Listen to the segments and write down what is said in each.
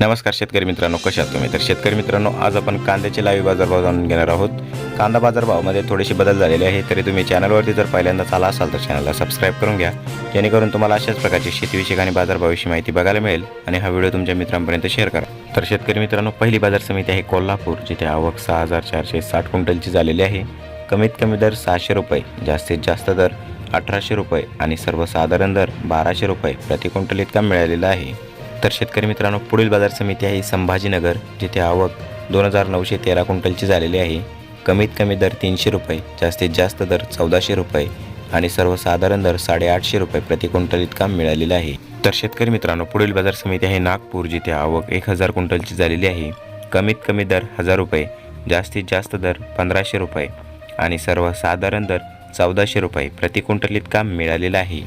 नमस्कार शेतकरी मित्रांनो कशात आहात तुम्ही? तर शेतकरी मित्रांनो आज आपण कांद्याचे लाईव्ह बाजारभाव जाणून घेणार आहोत. कांदा बाजारभावामध्ये थोडेसे बदल झालेले आहे तरी तुम्ही चॅनलवरती जर पहिल्यांदाच आला असाल तर चॅनलला सबस्क्राईब करून घ्या. जेणेकरून तुम्हाला अशाच प्रकारची शेतीविषयक आणि बाजारभावाविषयी माहिती बघायला मिळेल आणि हा व्हिडिओ तुमच्या मित्रांपर्यंत शेअर करा. तर शेतकरी मित्रांनो पहिली बाजार समिती आहे कोल्हापूर जिथे आवक सहा हजार चारशे साठ क्विंटलची झालेली आहे. कमीत कमी दर सहाशे रुपये जास्तीत जास्त दर अठराशे रुपये आणि सर्वसाधारण दर बाराशे रुपये प्रति क्विंटल इतका मिळालेला आहे. तर शेतकरी मित्रांनो पुढील बाजार समिती आहे संभाजीनगर जिथे आवक दोन हजार नऊशे तेरा क्विंटलची झालेली आहे. कमीत कमी दर तीनशे रुपये जास्तीत जास्त दर चौदाशे रुपये आणि सर्वसाधारण दर साडेआठशे रुपये प्रति क्विंटल इतका मिळालेला आहे. तर शेतकरी मित्रांनो पुढील बाजार समिती आहे नागपूर जिथे आवक एक हजार क्विंटलची झालेली आहे. कमीत कमी दर हजार रुपये जास्तीत जास्त दर पंधराशे रुपये आणि सर्वसाधारण दर चौदाशे रुपये प्रति क्विंटल इतका मिळालेला आहे.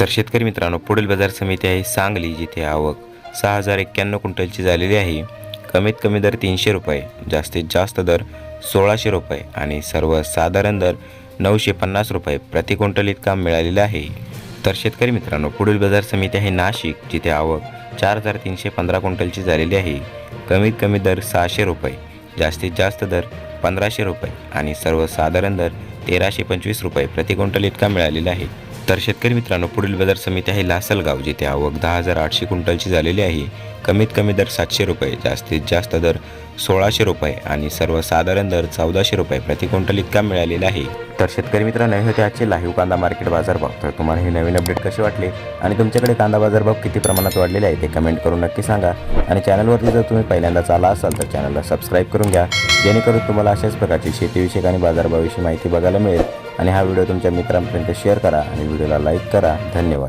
तर शेतकरी मित्रांनो पुढील बाजार समिती आहे सांगली जिथे आवक सहा हजार एक्क्याण्णव क्विंटलची झालेली आहे. कमीत कमी दर तीनशे रुपये जास्तीत जास्त दर सोळाशे रुपये आणि सर्वसाधारण दर नऊशे पन्नास रुपये प्रति क्विंटल इतका मिळालेला आहे. तर शेतकरी मित्रांनो पुढील बाजार समिती आहे नाशिक जिथे आवक चार हजार तीनशे पंधरा क्विंटलची झालेली आहे. कमीत कमी दर सहाशे रुपये जास्तीत जास्त दर पंधराशे रुपये आणि सर्वसाधारण दर तेराशे पंचवीस रुपये प्रति क्विंटल इतका मिळालेला आहे. तर शेतकरी मित्रांनो पुढील बाजार समिती आहे लासलगाव जिथे आवक दहा हजार आठशे क्विंटलची झालेली आहे. कमीत कमी दर सातशे रुपये जास्तीत जास्त दर सोळाशे रुपये आणि सर्वसाधारण दर चौदाशे रुपये प्रति क्विंटल इतका मिळालेला आहे. तर शेतकरी मित्रांनो हे होते आजचे लाईव्ह कांदा मार्केट बाजारभाव. तर तुम्हाला हे नवीन अपडेट कसे वाटले आणि तुमच्याकडे कांदा बाजारभाव किती प्रमाणात वाढलेले आहे ते कमेंट करून नक्की सांगा. आणि चॅनलवरती जर तुम्ही पहिल्यांदाच आला असाल तर चॅनलला सबस्क्राईब करून घ्या. जेणेकरून तुम्हाला अशाच प्रकारची शेतीविषयक आणि बाजारभावाविषयी माहिती बघायला मिळेल. आणि हा व्हिडिओ तुमच्या मित्रांपर्यंत शेअर करा आणि व्हिडिओला लाईक करा. धन्यवाद.